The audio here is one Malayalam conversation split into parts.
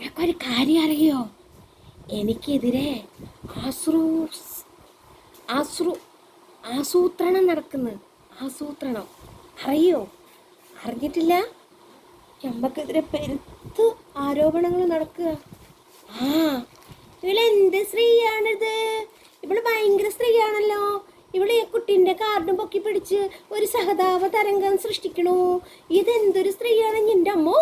നിനക്കൊരു കാര്യം അറിയോ? എനിക്കെതിരെ ആസൂ ആസൂത്രണം നടക്കുന്നു. ആസൂത്രണം. അറിയോ? അറിഞ്ഞിട്ടില്ല? ഞമ്മക്കെതിരെ പെരുത്ത് ആരോപണങ്ങൾ നടക്കുക. ആ ഇവളെന്ത് സ്ത്രീയാണിത്? ഇവൾ ഭയങ്കര സ്ത്രീയാണല്ലോ. ഇവിടെ കുട്ടീന്റെ കാർഡും പൊക്കി പിടിച്ച് ഒരു സഹതാപ തരംഗം സൃഷ്ടിക്കണു. ഇതെന്തൊരു സ്ത്രീയാണ് എന്റെ അമ്മോ?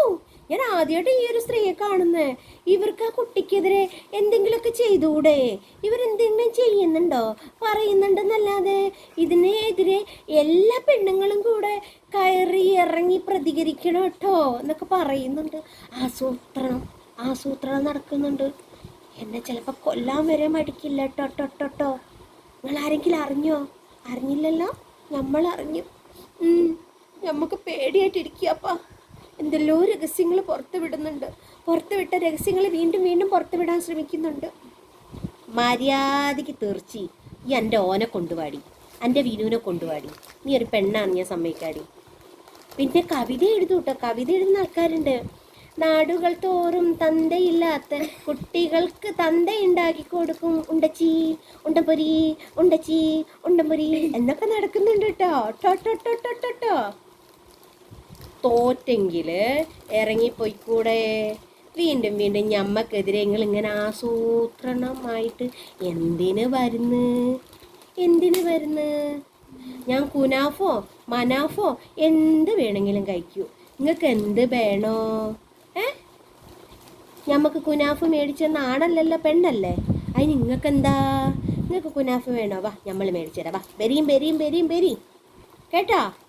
ഞാൻ ആദ്യമായിട്ട് ഈ ഒരു സ്ത്രീയെ കാണുന്നത് ഇവർക്ക് ആ കുട്ടിക്കെതിരെ എന്തെങ്കിലുമൊക്കെ ചെയ്തുകൂടെ? ഇവരെന്തെങ്കിലും ചെയ്യുന്നുണ്ടോ? പറയുന്നുണ്ടെന്നല്ലാതെ ഇതിനെതിരെ എല്ലാ പെണ്ണുങ്ങളും കൂടെ കയറി ഇറങ്ങി പ്രതികരിക്കണം കേട്ടോ എന്നൊക്കെ പറയുന്നുണ്ട്. ആസൂത്രണം ആസൂത്രണം നടക്കുന്നുണ്ട്. എന്നെ ചിലപ്പോൾ കൊല്ലാൻ വരെ മടിക്കില്ല കേട്ടോ ട്ടോ ട്ടോ ട്ടോ. നിങ്ങൾ ആരെങ്കിലും അറിഞ്ഞോ? അറിഞ്ഞില്ലല്ലോ? നമ്മൾ അറിഞ്ഞു നമുക്ക് പേടിയായിട്ടിരിക്കുക പേടിയായിട്ടിരിക്കുകപ്പാ എന്തെല്ലോ രഹസ്യങ്ങൾ പുറത്തു വിടുന്നുണ്ട്. പുറത്തു വിട്ട രഹസ്യങ്ങൾ വീണ്ടും വീണ്ടും പുറത്തുവിടാൻ ശ്രമിക്കുന്നുണ്ട്. മര്യാദയ്ക്ക് തീർച്ചി. ഈ എന്റെ ഓനെ കൊണ്ടുപാടി എന്റെ വിനുവിനെ കൊണ്ടുപാടി നീ ഒരു പെണ്ണാണ് ഞാൻ സമ്മതിക്കാടി. പിന്നെ കവിത എഴുതും കേട്ടോ കവിത എഴുതുന്ന ആൾക്കാരുണ്ട്. നാടുകൾ തോറും തന്തയില്ലാത്ത കുട്ടികൾക്ക് തന്ത ഉണ്ടാക്കി കൊടുക്കും. ഉണ്ടച്ചി ഉണ്ടപൊരി ഉണ്ടച്ചി ഉണ്ടപൊരി എന്നൊക്കെ നടക്കുന്നുണ്ട് കേട്ടോ. ടോ ടോ ടോ ടോ ടോ. തോറ്റെങ്കിൽ ഇറങ്ങിപ്പോയിക്കൂടെ. വീണ്ടും വീണ്ടും ഞമ്മക്കെതിരെ നിങ്ങൾ ഇങ്ങനെ ആസൂത്രണമായിട്ട് എന്തിന് വരുന്ന്? എന്തിന് വരുന്ന്? ഞാൻ കുനാഫോ മനാഫോ എന്ത് വേണമെങ്കിലും കഴിക്കൂ. നിങ്ങൾക്ക് എന്ത് വേണോ? ഏ? ഞമ്മക്ക് കുനാഫ് മേടിച്ചെന്ന ആണല്ലല്ലോ പെണ്ണല്ലേ? അതിന് നിങ്ങൾക്ക് എന്താ നിങ്ങൾക്ക് കുനാഫ് വേണോ? വാ നമ്മൾ മേടിച്ചു തരാം. വാ ബെരിയും ബെരിയും ബെരിയും ബെരി കേട്ടോ?